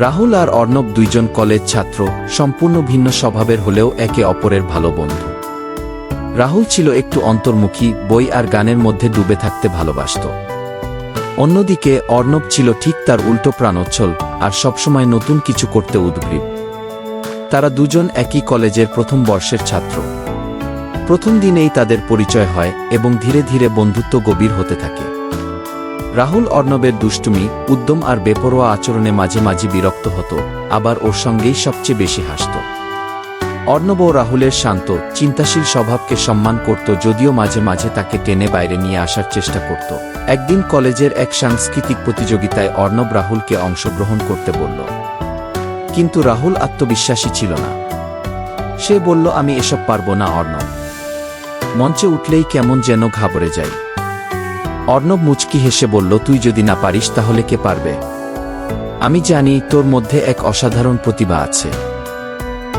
রাহুল আর অর্ণব দুইজন কলেজ ছাত্র, সম্পূর্ণ ভিন্ন স্বভাবের হলেও একে অপরের ভালো বন্ধু। রাহুল ছিল একটু অন্তর্মুখী, বই আর গানের মধ্যে ডুবে থাকতে ভালোবাসত। অন্যদিকে অর্ণব ছিল ঠিক তার উল্টো প্রাণোচ্ছল আর সবসময় নতুন কিছু করতে উদ্গ্রীব। তারা দুজন একই কলেজের প্রথম বর্ষের ছাত্র। প্রথম দিনেই তাদের পরিচয় হয় এবং ধীরে ধীরে বন্ধুত্ব গভীর হতে থাকে। রাহুল অর্ণবের দুষ্টুমি, উদ্যম আর বেপরোয়া আচরণে মাঝে মাঝে বিরক্ত হতো, আবার ওর সঙ্গেই সবচেয়ে বেশি হাসত। অর্ণব ও রাহুলের শান্ত, চিন্তাশীল স্বভাবকে সম্মান করত যদিও মাঝে মাঝে তাকে টেনে বাইরে নিয়ে আসার চেষ্টা করত। একদিন কলেজের এক সাংস্কৃতিক প্রতিযোগিতায় অর্ণব রাহুলকে অংশগ্রহণ করতে বলল, কিন্তু রাহুল আত্মবিশ্বাসী ছিল না। সে বলল, আমি এসব পারব না অর্ণব। মঞ্চে উঠলেই কেমন যেন ঘাবড়ে যাই। অর্ণব মুচকি হেসে বলল, তুই যদি না পারিস, তাহলে কে পারবে? আমি জানি, তোর মধ্যে এক অসাধারণ প্রতিভা আছে।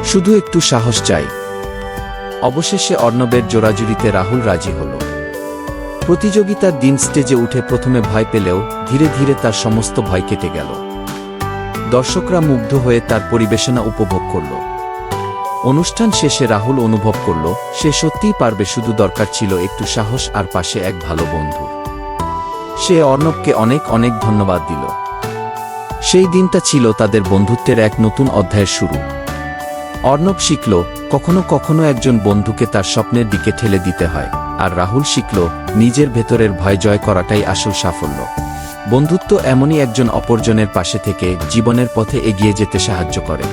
শুধু একটু সাহস চাই। অবশেষে অর্ণবের জোরাজুরিতে রাহুল রাজি হল। প্রতিযোগিতার দিন স্টেজে উঠে প্রথমে ভয় পেলেও ধীরে ধীরে তার সমস্ত ভয় কেটে গেল। দর্শকরা মুগ্ধ হয়ে তার পরিবেশনা উপভোগ করল। অনুষ্ঠান শেষে রাহুল অনুভব করল, সে সত্যিই পারবে, শুধু দরকার ছিল একটু সাহস আর পাশে এক ভালো বন্ধু। সে অর্ণবকে অনেক অনেক ধন্যবাদ দিল। সেই দিনটা ছিল তাদের বন্ধুত্বের এক নতুন অধ্যায়ের শুরু। অর্ণব শিখল, কখনো কখনো একজন বন্ধুকে তার স্বপ্নের দিকে ঠেলে দিতে হয়, আর রাহুল শিখল, নিজের ভেতরের ভয় জয় করাটাই আসল সাফল্য। বন্ধুত্ব এমনই একজন অপরজনের পাশে থেকে জীবনের পথে এগিয়ে যেতে সাহায্য করে।